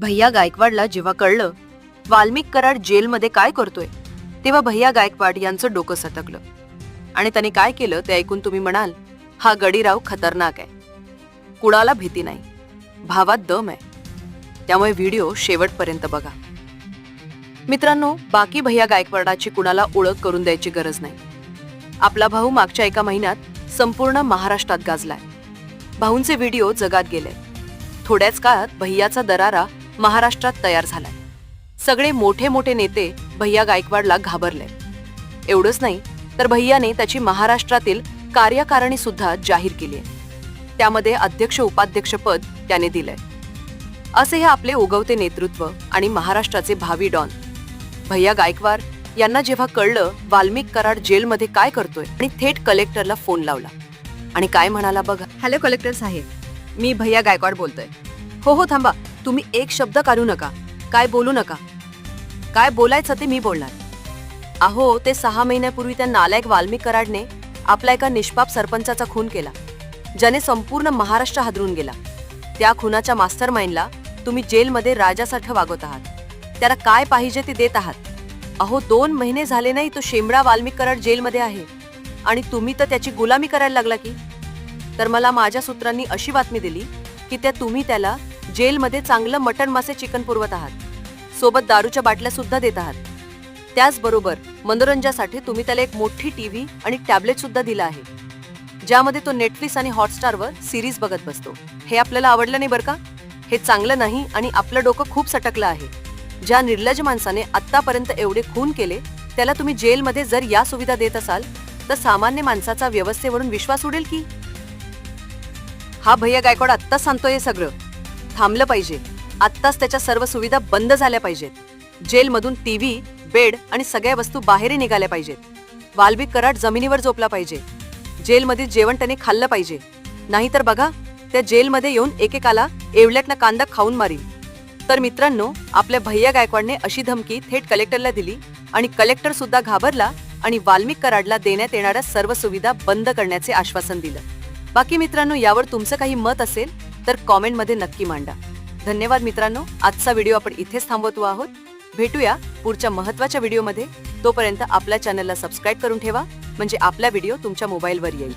भैया गायकवाडला जेव्हा कळलं वाल्मिक कराड जेलमध्ये काय करतोय तेव्हा भैया गायकवाड यांचं डोकं सटकलं आणि त्याने काय केलं ते ऐकून तुम्ही म्हणाल हा गडीराव खतरनाक आहे. कुणाला भीती नाही. भावात दम आहे. त्यामुळे व्हिडिओ शेवटपर्यंत बघा. मित्रांनो बाकी भैया गायकवाडाची कुणाला ओळख करून द्यायची गरज नाही. आपला भाऊ मागच्या एका महिन्यात संपूर्ण महाराष्ट्रात गाजलाय. भाऊंचे व्हिडिओ जगात गेले थोड्याच काळात भैयाचा दरारा महाराष्ट्रात तयार झालाय. सगळे मोठे मोठे नेते भैया गायकवाडला घाबरले. एवढंच नाही तर भैयाने त्याची महाराष्ट्रातील कार्यकारिणी सुद्धा जाहीर केली आहे. त्यामध्ये अध्यक्ष उपाध्यक्ष पद त्याने दिलंय. असे हे आपले उगवते नेतृत्व आणि महाराष्ट्राचे भावी डॉन. भैया गायकवाड यांना जेव्हा कळलं वाल्मिक कराड जेलमध्ये काय करतोय आणि थेट कलेक्टरला फोन लावला. आणि काय म्हणाला बघा. हॅलो कलेक्टर साहेब मी भैया गायकवाड बोलतोय. हो हो थांबा. तुम्ही एक शब्द काढू नका. काय बोलू नका. काय बोलायचं ते मी बोलणार. अहो ते सहा महिन्यापूर्वी त्या नालायक वाल्मिक कराडने आपला एका निष्पाप सरपंचाचा खून केला. ज्याने संपूर्ण महाराष्ट्र हादरून गेला. त्या खुनाच्या मास्टर माइंडला तुम्ही जेलमध्ये राजासारखं वागवत आहात. त्याला काय पाहिजे ते देत आहात. अहो दोन महिने झाले नाही तो शेंबडा वाल्मिक कराड जेलमध्ये आहे. आणि तुम्ही तर त्याची गुलामी करायला लागला की? तर मला माझ्या सूत्रांनी अशी बातमी दिली की त्या तुम्ही त्याला जेलमध्ये चांगलं मटण मासे चिकन पुरवत आहात. सोबत दारूच्या बाटल्या सुद्धा देत आहात. त्याचबरोबर मनोरंजनासाठी तुम्ही त्याला एक मोठी टीव्ही आणि टॅबलेट सुद्धा दिला आहे. ज्यामध्ये तो नेटफ्लिक्स आणि हॉटस्टारवर सिरीज बघत बसतो. हे आपल्याला आवडलं नाही बरं का? हे चांगलं नाही आणि आपलं डोकं खूप सटकलं आहे. ज्या निर्लज माणसाने आत्तापर्यंत एवढे खून केले त्याला तुम्ही जेलमध्ये जर या सुविधा देत असाल तर सामान्य माणसाचा व्यवस्थेवरून विश्वास उडेल की? हा भैया गायकवाड आत्ताच सांगतोय हे सगळं. थांबलं पाहिजे. आत्ताच त्याच्या सर्व सुविधा बंद झाल्या पाहिजेत. जेलमधून टीव्ही बेड आणि सगळ्या वस्तू बाहेरही निघाल्या पाहिजेत. वाल्मिक कराड जमिनीवर झोपला पाहिजे. जेलमधील जेवण त्याने खाल्लं पाहिजे. नाहीतर बघा त्या जेलमध्ये येऊन एकेकाला एवढ्यातनं कांदा खाऊन मारील तर मित्रांनो आपल्या भैया गायकवाडने अशी धमकी थेट कलेक्टरला दिली आणि कलेक्टर सुद्धा घाबरला आणि वाल्मिक कराडला देण्यात येणाऱ्या सर्व सुविधा बंद करण्याचे आश्वासन दिलं. बाकी मित्रांनो यावर तुमचं काही मत असेल तर कॉमेंटमध्ये नक्की मांडा. धन्यवाद मित्रांनो. आजचा व्हिडिओ आपण इथेच थांबवतो आहोत. भेटूया पुढच्या महत्त्वाच्या व्हिडिओमध्ये. तोपर्यंत आपल्या चॅनलला सबस्क्राईब करून ठेवा. म्हणजे आपला व्हिडिओ तुमच्या मोबाईलवर येईल.